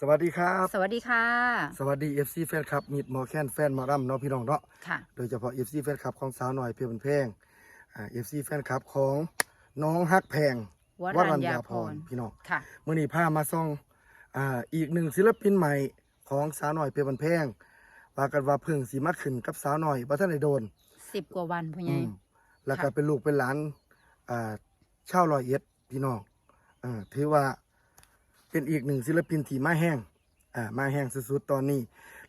สวัสดีครับ สวัสดีค่ะ สวัสดี FC แฟนคลับมิดหมอแคนแฟนหมอรำเนาะพี่น้องเนาะค่ะ โดยเฉพาะ FC แฟนคลับของสาวหน่อยเพียบนเพลงอ่า FC แฟนคลับของน้องฮักแพงวรัญญาพรพี่น้องค่ะมื่อนี้พามาซ่องอ่าอีกหนึ่งศิลปินใหม่ของสาวหน่อยเพียบนเพลงว่ากันว่าเพิ่งสีมาขึ้นกับสาวหน่อยบ่ทันได้โดนสิบกว่าวันพ่อใหอืญ่มแล้วก็ค่ะเป็นลูกเป็นหลานอ่าชาวร้อยเอ็ดพี่น้องอ่าถือว่า เป็นอีกหนึ่งศิลปินที่มาแห้งอ่ามาแห้งสุดๆตอนนี้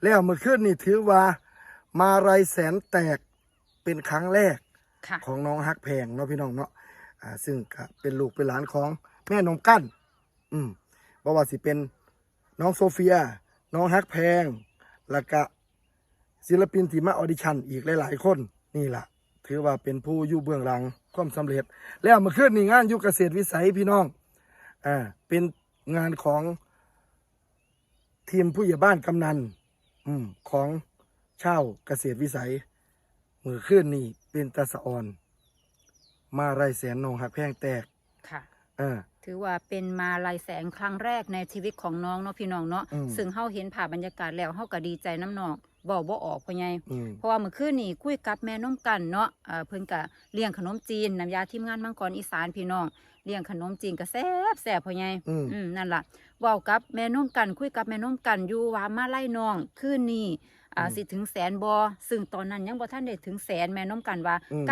แล้วเมื่อคืนนี่ถือว่ามาไรแสนแตกเป็นครั้งแรกค่ะ ของน้องฮักแพงเนาะพี่น้องเนาะอ่าซึ่งก็เป็นลูกเป็นหลานของแม่นมกั้น อืมบ่ว่าสิเป็นน้องโซเฟีย น้องฮักแพง แล้วก็ศิลปินที่มาออดิชั่นอีกหลาย ๆ คนนี่ล่ะ ถือว่าเป็นผู้อยู่เบื้องหลังความสำเร็จ แล้วเมื่อคืนนี่งานอยู่เกษตรวิสัยพี่น้องอ่าเป็น งานของทีมผู้ใหญ่บ้านกำนัน อืมของชาวเกษตรวิสัยมือขึ้นนี่เป็นตาสะออน มาไรแสนนองหักแพงแตก ค่ะ เออ ถือว่าเป็นมาลายแสงครั้งแรกในชีวิตของน้องเนาะพี่น้องเนาะอืม ซึ่งเฮาเห็นภาพบรรยากาศแล้วเฮาก็ดีใจน้ำน้องบอกบ่ออกพ่อใหญ่ อืม เพราะว่าเมื่อคืนนี่คุยกับแม่น้องกันเนาะเอ่อเพิ่นก็เลี้ยงขนมจีนน้ำยาทีมงานมังกรอีสานพี่น้อง เลี้ยงขนมจีนก็แซ่บแซ่บพ่อใหญ่อืมอืมนั่นล่ะเว้ากับแม่น้องกันคุยกับแม่น้องกันอยู่ว่ามาไล่น้องคืนนี้ อ่าอืมสิถึงแสนบ่ซึ่งตอนนั้นยังบ่ทันได้ถึงแสนแม่น้องกันว่าอืม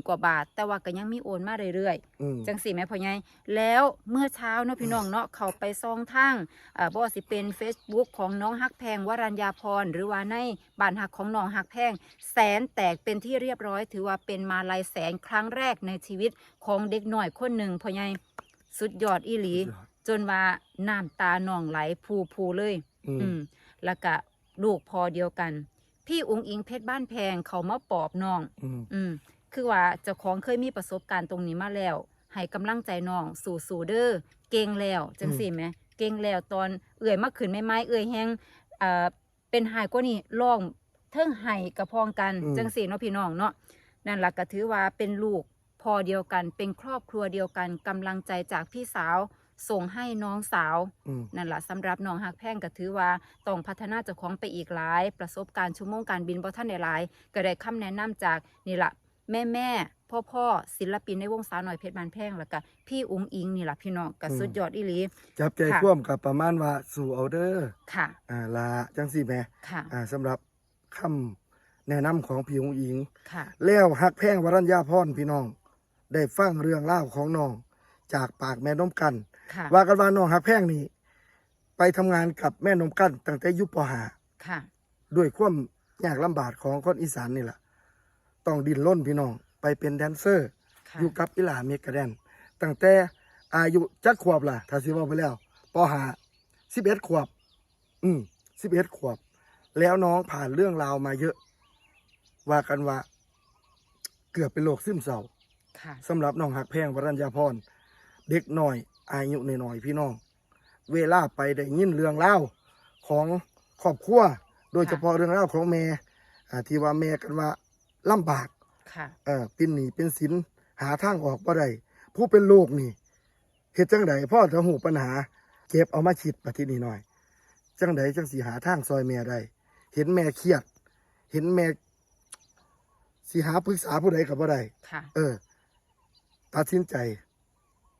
90,000กว่าบาท แต่ว่าก็ยังมีโอนมาเรื่อยๆอืมจังสี่แม่พ่อใหญ่แล้วเมื่อเช้าเนาะพี่น้องเนาะเขาไปซองทางอ่าบ่ว่าสิเป็น Facebook ของน้องฮักแพงวรัญญาพรหรือว่าในบ้านฮักของน้องฮักแพง แสนแตกเป็นที่เรียบร้อย ถือว่าเป็นมาลายแสนครั้งแรกในชีวิตของเด็กหน่อยคนหนึ่งพ่อใหญ่สุดยอดอีหลีสุดยอดจนว่าน้ำตาหนองไหลพูพูเลย อืมอืมแล้วก็ ลูกพอเดียวกัน พี่อุงอิงเพชรบ้านแพงเขามาปอบน้อง อืมอืม คือว่าเจ้าของเคยมีประสบการณ์ตรงนี้มาแล้วให้กำลังใจน้องสู่สู่เด้อเก่งแล้วจังสี่ไหมเก่งแล้วตอนเอื่อยมาขืนไม่ไม้เอื่อยแห้งเอ่อเป็นหายกว่านี่ร้องเทิงไห้กระพองกันอืม จังสี่เนาะพี่น้องเนาะนั่นแหละก็ถือว่าเป็นลูกพอเดียวกัน เป็นครอบครัวเดียวกันกำลังใจจากพี่สาว ส่งให้น้องสาวอืม นั่นแหละสำหรับน้องหักแพงก็ถือว่าต้องพัฒนาเจ้าของไปอีกหลาย ประสบการณ์ชั่วโมงการบินบ่ท่านได้หลาย ก็ได้คำแนะนำจากนี่ละแม่แม่พ่อพ่อศิลปินในวงสาวหน่อยเพชรบานแพงแล้วก็พี่อุงอิงนี่ละพี่น้องก็สุดยอดอีหลีจับใจค่ะคว่ำกับประมาณว่าสู่เอาเดอร์ค่ะอ่าลาจังสี่แหม่ค่ะอ่าสำหรับคำแนะนำของพี่องหญิง ค่ะ แล้วฮักแพงวรัญญาพรพี่น้อง ได้ฟังเรื่องเล่าวของน้อง จากปากแม่นมกันค่ะว่ากันว่าน้องฮักแพงนี่ไปทำงานกับแม่นมกันตั้งแต่อยุปหา ค่ะ ด้วยความยากลำบากของคนอีสานนี่แหละต้องดิ้นร่นพี่น้อง ไปเป็นแดนเซอร์ ค่ะอยู่กับอิหลาเมกะแดนตั้งแต่อายุจักขวบล่ะ ถ้าสิว่าไปแล้วปหาสิบเอ็ดขวบ อืมสิบเอ็ดขวบ แล้วน้องผ่านเรื่องราวมาเยอะ ว่ากันว่า เกือบเป็นโรคซึมเศร้าค่ะ สำหรับน้องหักแพงวรัญญาพร เด็กหน่อย อายุน้อยๆพี่น้อง เวลาไปได้ยินเรื่องเล่าวของครอบครัวโดยเฉพาะเรื่องเล่าวของแม่อ่าที่ว่าแม่กันว่าลำบาก ค่ะ เออเป็นหนี้เป็นสินหาทางออกบ่ได้ผู้เป็นโรคนี่เฮ็ดจังไดพ่อจะหูปัญหา เก็บเอามาคิดมาที่นี่หน่อย จังไดจังสิหาทางซอยแม่ได้เห็นแม่เครียด เห็นแม่สิหาปรึกษาผู้ใดก็บ่ได้ค่ะ เออ ตัดสินใจ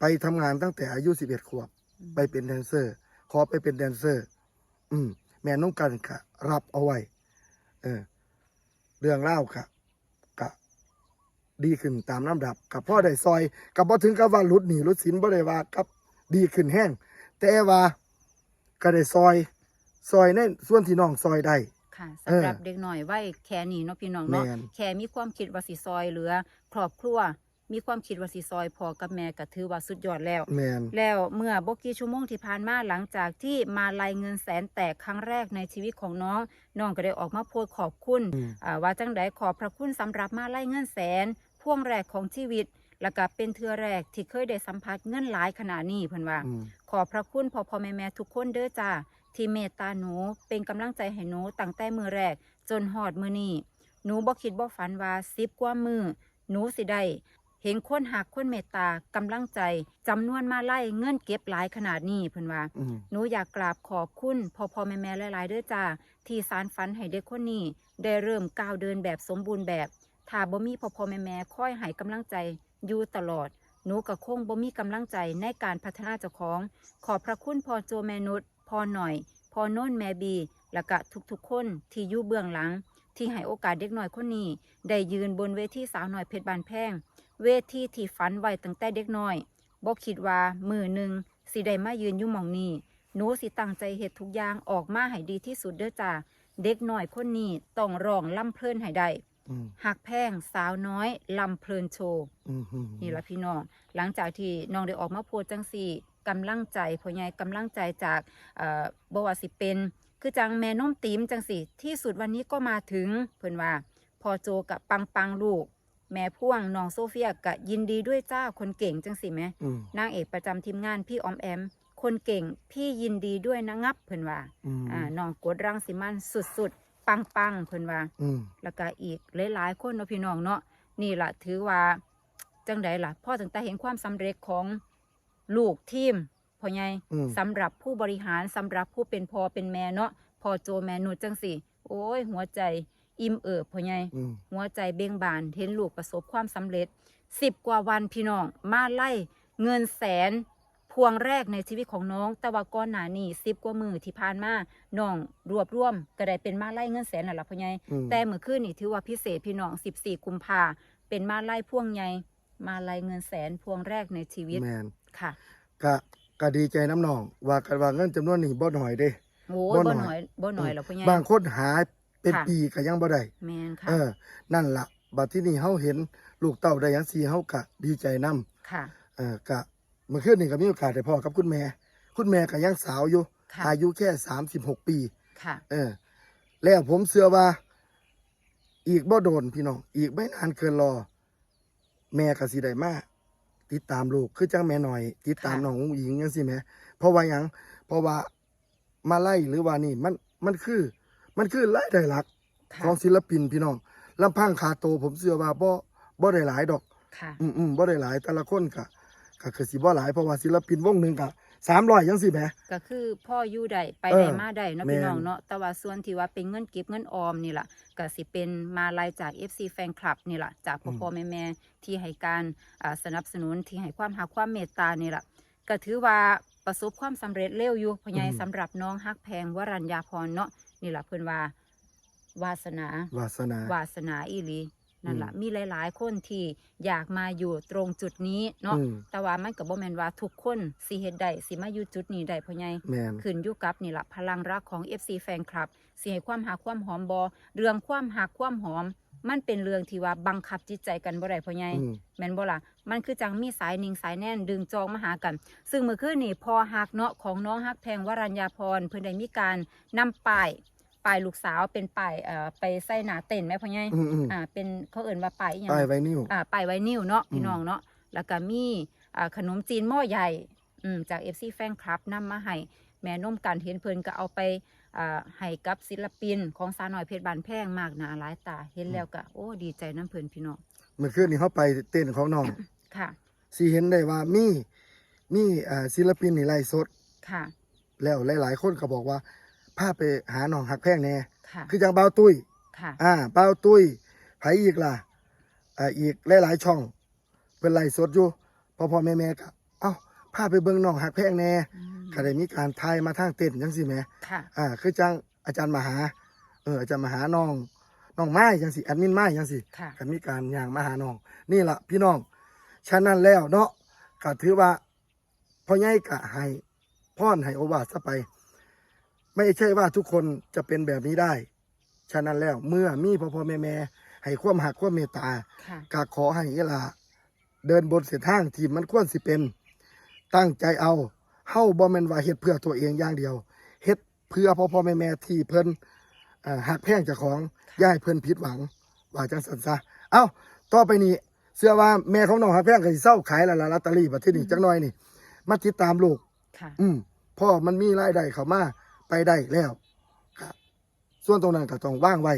ไปทำงานตั้งแต่อายุ11ขวบ ไปเป็นแดนเซอร์ ขอไปเป็นแดนเซอร์ อืม แม่น้องกันกะรับเอาไว้ เออ เรื่องเล่าวกะกะ ดีขึ้นตามลำดับ กับพ่อได้ซอย กับพ่ถึงกับว่าหลุดหนีหลุดสินบ่ได้ว่ากับ ดีขึ้นแห้ง แต่ว่าก็ได้ซอย ซอยในส่วนที่น้องซอยได้ค่ะเออสำหรับเด็กหน่อยวัยแค่นี้เนาะพี่น้องเนาะแม่นแค่มีความคิดว่าสิซอยเหลือ ครอบครัว มีความคิดว่าสิซอยพอกับแม่ก็ถือว่าสุดยอดแล้ว แมน แล้วเมื่อบกี่ชั่วโมงที่ผ่านมาหลังจากที่มาลายเงินแสนแตกครั้งแรกในชีวิตของน้อง น้องก็ได้ออกมาโพสต์ขอบคุณอืม อ่าว่าจังไดขอบพระคุณสำหรับมาลายเงินแสน พ่วงแรกของชีวิต แล้วก็เป็นเทือแรกที่เคยได้สัมผัสเงินหลายขนาดนี้เพิ่นว่า อืม ขอบพระคุณพ่อพ่อแม่แม่ทุกคนเด้อจ้าที่เมตตาหนูเป็นกำลังใจให้หนูตั้งแต่มือแรก จนหอดมือนี้หนูบ่คิดบ่ฝันว่าสิบกว่ามือหนูสิได้ เห็นคนหักคนเมตตากำลังใจจำนวนมาไล่เงินเก็บหลายขนาดนี้เพิ่นว่าอืมหนูอยากกราบขอบคุณพ่อพ่อแม่แม่หลายๆเด้อจ้าที่สารฝันให้เด็กคนนี้ ได้เริ่มก้าวเดินแบบสมบูรณ์แบบถ้าบ่มีพ่อพ่อแม่แม่คอยให้กำลังใจอยู่ตลอด หนูก็คงบ่มีกำลังใจในการพัฒนาเจ้าของ ขอบพระคุณพ่อโจแม่นุชพ่อหน่อยพ่อโน้นแม่บี และก็ทุกๆคนที่อยู่เบื้องหลัง ที่ให้โอกาสเด็กน้อยคนนี้ ได้ยืนบนเวทีสาวน้อยเพชรบานแพง เวทีที่ฝันไว้ตั้งแต่เด็กน้อยบ่คิดว่ามือหนึ่งสิได้มายืนอยู่หมองนี้หนูสิตั้งใจเฮ็ดทุกอย่างออกมาให้ดีที่สุดเด้อจ้าเด็กน้อยคนนี้ต้องร้องล่ำเพลินให้ได้อืมหักแพงสาวน้อยลำเพลินโชว์ อืมอืมนี่ละพี่น้อง หลังจากที่น้องได้ออกมาโพสต์จังสี่กำลังใจพ่อใหญ่กำลังใจจากเอ่อบว่าสิเป็น คือจังแม่น้มตีมจังสี่ ที่สุดวันนี้ก็มาถึง เพิ่นว่า พอโจกับปังปังลูก แม่พ่วงน้องโซเฟียกะยินดีด้วยจ้าคนเก่งจังสิแหมอืมนางเอกประจำทีมงานพี่ออมแอม คนเก่งพี่ยินดีด้วยนะงับเพิ่นว่าอืมอ่าน้องกดรังสิมันสุดๆ ปังปังๆเพิ่นว่า อืมแล้วก็อีกหลายๆคนเนาะพี่น้องเนาะนี่ล่ะถือว่าจังใดล่ะพ่อตั้งแต่เห็นความสำเร็จของลูกทีมพ่อใหญ่อืม สำหรับผู้บริหารสำหรับผู้เป็นพ่อเป็นแม่เนาะพ่อโจแม่นุชจังสิโอ้ยหัวใจ อิ่มเอิบพ่อใหญ่อืมหัวใจเบ่งบานเห็นลูกประสบความสำเร็จสิบกว่าวันพี่น้องมาไล่เงินแสนพวงแรกในชีวิตของน้อง แต่ว่าก่อนหน้านี้สิบกว่ามือที่ผ่านมาน้องรวบรวมก็ได้เป็นมาไล่เงินแสนนั่นแหละพ่อใหญ่ อืม แต่เมื่อคืนนี่ถือว่าพิเศษพี่น้อง 14 กุมภาเป็นมาไล่พ่วงใหญ่มาไล่เงินแสนพวงแรกในชีวิตแมนค่ะก็ก็ดีใจน้ำหนอง ว่ากันว่าเงินจำนวนนี้บ่น้อยเด้ โอ้ยบ่บ่หหน่น่ออยย บ่หน่อยหรอกพ่อใหญ่บางคนหา เป็นค่ะ ปีก็ยังบ่ได้แมนค่ะเออ นั่นล่ะบัดที่นี่เฮาเห็นลูกเต้าได้หยังซี่เฮาก็ดีใจนํค่ะ เออก็เมื่อคืนนี่ก็มีโอกาสได้พ่อกับคุณแม่ คุณแม่ก็ยังสาวอยู่ ค่ะ อายุแค่ 36 ปี ค่ะ เออ แล้วผมเชื่อว่า อีกบ่โดนพี่น้อง อีกไม่นานเกินรอ แม่ก็สิได้มาติดตามลูกคือจังแม่หน่อย ติดตามค่ะ น้องอุ๋งอิงจังซี่แหมเพราะว่าหยังเพราะว่ามาไล่หรือว่านี่มันมันคือ มันคือรายได้หลักค่ะของศิลปินพี่น้องลำพังคาโตวผมเชื่อว่าบ่บ่ได้หลายดอก ค่ะ อืมอืมบ่ได้หลายแต่ละคนก็ก็คือสิบ่หลายเพราะว่าศิลปินวงหนึงก็300จังซี่แหม ก็คือพ่ออยู่ได้ไปเออได้มาได้เนาะพี่แม่น น้องเนาะแต่ว่าส่วนที่ว่าเป็นเงินเก็บเงินออมนี่ล่ะก็สิเป็นมาลายจาก FC แฟนคลับนี่ล่ะจากพ่อพ่อแม่แม่ที่ให้การอ่าสนับสนุนที่ให้ความหาความเมตตานี่ล่ะก็ถือว่าประสบความสำเร็จเร็วอยู่พ่อใหญ่อืมสำหรับน้องฮักแพงวรัญญาพรเนาะ นี่ล่ะเพิ่นว่าวาสนา วาสนา วาสนาอีหลีนั่นล่ะอืมมีหลาย ๆ คนที่อยากมาอยู่ตรงจุดนี้เนาะอืมแต่ว่ามันก็บ่แม่นว่าทุกคนสิเฮ็ดได้สิมาอยู่จุดนี้ได้พ่อใหญ่แม่นขึ้นอยู่กับนี่ละพลังรักของ FC แฟนคลับสิให้ความหักความหอมบอเรื่องความหักความหอม มันเป็นเรื่องที่ว่าบังคับจิตใจกันบ่ได้พ่อใหญ่อืม แม่นบ่ล่ะมันคือจังมีสายนิ่งสายแน่นดึงจองมาหากัน ซึ่งเมื่อคืนนี่พอหักเนาะของน้องฮักแพงวรัญญาพรเพิ่นได้มีการนำป้ายป้ายลูกสาวเป็นป้ายเอ่อไปใส่หน้าเต็นท์แม่พ่อใหญ่อืมอืมอ่าเป็นเขาเอิ่นว่าป้ายอีหยังป้ายไวนิว อ่าป้ายไวนิวเนาะพี่อืมน้องเนาะแล้วก็มีอ่าขนมจีนหม้อใหญ่อืมจาก FC แฟนคลับนำมาให้แม่นมกันเห็นเพิ่นก็เอาไป อ่าให้กับศิลปินของสาวน้อยเพชรบานแพงมากหนาหลายตาเห็นแล้วก็โอ้ดีใจน้ำเพิ่นพี่น้องเมื่อคืนนี้เขาไปเต้นของน้อง ค่ะสิเห็นได้ว่ามีมีอ่าศิลปินนี่ไล่สด ค่ะแล้วหลาย ๆ คนก็บอกว่าพาไปหาน้องหักแพงแน่ค่ะคือจังเบาตุ้ย ค่ะอ่าเบาตุ้ยไผอีกล่ะอ่าอีกหลายๆช่อง เป็นไล่สดอยู่พ่อพ่อแม่แม่ๆก็เอ้า พาไปเบิ่งน้องหักแพงแน่อืมก็ได้มีการทายมาทางเต้นจังซี่แหมค่ะ อ่าคือจังอาจารย์มหา เอออาจารย์มหาน้องน้องไม้จังสิแอดมินไม้จังสิค่ะ ก็มีการย่างมาหาน้อง นี่ล่ะพี่น้องฉะนั้นแล้วเนาะก็ถือว่าพ่อใหญ่กะให้พ่อนให้โอวาทซะไป ไม่ใช่ว่าทุกคนจะเป็นแบบนี้ได้ ฉะนั้นแล้วเมื่อมีพ่อพ่อแม่แม่ให้ความหักความเมตตา ค่ะ ก็ขอให้เวลาเดินบนเส้นทางที่มันควรสิเป็น ตั้งใจเอาเฮาบ่แม่นว่าเฮ็ดเพื่อตัวเองอย่างเดียวเฮ็ดเพื่อพ่อพ่อแม่แม่ที่เพิ่นเอ่อหักแพงเจ้าของอย่าให้เพิ่นผิดหวังว่าจังซั่นซะเอ้าต่อไปนี้เชื่อว่าแม่ของน้องหักแพงก็สิเซาขายและละลอตเตอรี่บัดทีนี้จักหน่อยนี่มาติดตามลูกค่ะอืมพ่อมันมีรายได้เข้ามาไปได้แล้วครับส่วนตรงนั้นก็ต้องว่างไว้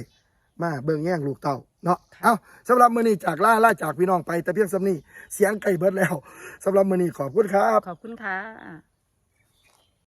มาเบิ่งแย่งลูกเต้า เนาะเอ้าสำหรับมื้อนี้จากล่าล่าจากพี่น้องไป แต่เพียงสำนี้เสียงไก่เบิดแล้วสำหรับมื้อนี้ขอบคุณครับ ขอบคุณค่ะ